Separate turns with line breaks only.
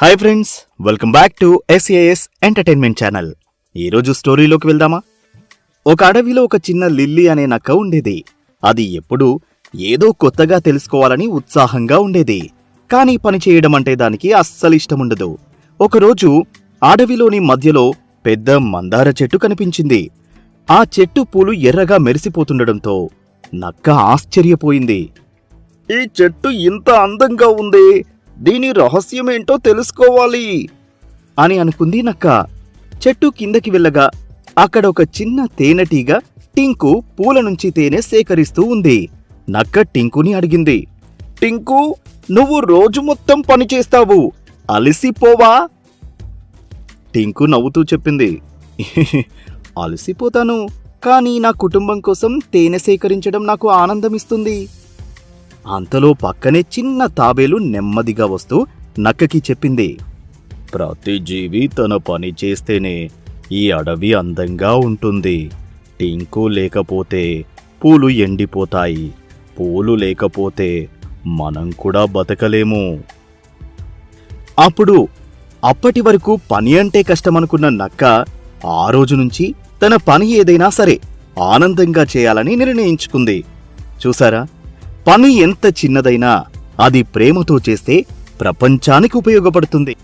Hi friends welcome back to SAS entertainment channel ఈరోజు స్టోరీలోకి వెళ్దామా? ఒక అడవిలో ఒక చిన్న లిల్లీ అనే నక్క ఉండేది. అది ఎప్పుడూ ఏదో కొత్తగా తెలుసుకోవాలని ఉత్సాహంగా ఉండేది. కానీ పని చేయడం అంటే దానికి అస్సలు ఇష్టముండదు ఒకరోజు అడవిలోని మధ్యలో పెద్ద మందార చెట్టు కనిపించింది. ఆ చెట్టు పూలు ఎర్రగా మెరిసిపోతుండడంతో నక్క ఆశ్చర్యపోయింది. ఈ చెట్టు ఇంత అందంగా ఉంది! దీని రహస్యమేంటో తెలుసుకోవాలి అని అనుకుంది నక్క. చెట్టు కిందకి వెళ్ళగా అక్కడ ఒక చిన్న తేనెటీగ టింకు పూల నుంచి తేనె సేకరిస్తూ ఉంది. నక్క టింకుని అడిగింది. టింకు నువ్వు రోజు మొత్తం పని చేస్తావు. అలసిపోవా? టింకు నవ్వుతూ చెప్పింది. అలసిపోతాను కానీ నా కుటుంబం కోసం తేనె సేకరించడం నాకు ఆనందమిస్తుంది. అంతలో పక్కనే చిన్న తాబేలు నెమ్మదిగా వస్తూ నక్కకి చెప్పింది. ప్రతి జీవి తన పని చేస్తేనే ఈ అడవి అందంగా ఉంటుంది. టింకు లేకపోతే పూలు ఎండిపోతాయి. పూలు లేకపోతే మనం కూడా బతకలేము. అప్పుడు అప్పటి వరకు పని అంటే కష్టమనుకున్న నక్క ఆ రోజు నుంచి తన పని ఏదైనా సరే ఆనందంగా చేయాలని నిర్ణయించుకుంది. చూసారా? పని ఎంత చిన్నదైనా అది ప్రేమతో చేస్తే ప్రపంచానికి ఉపయోగపడుతుంది.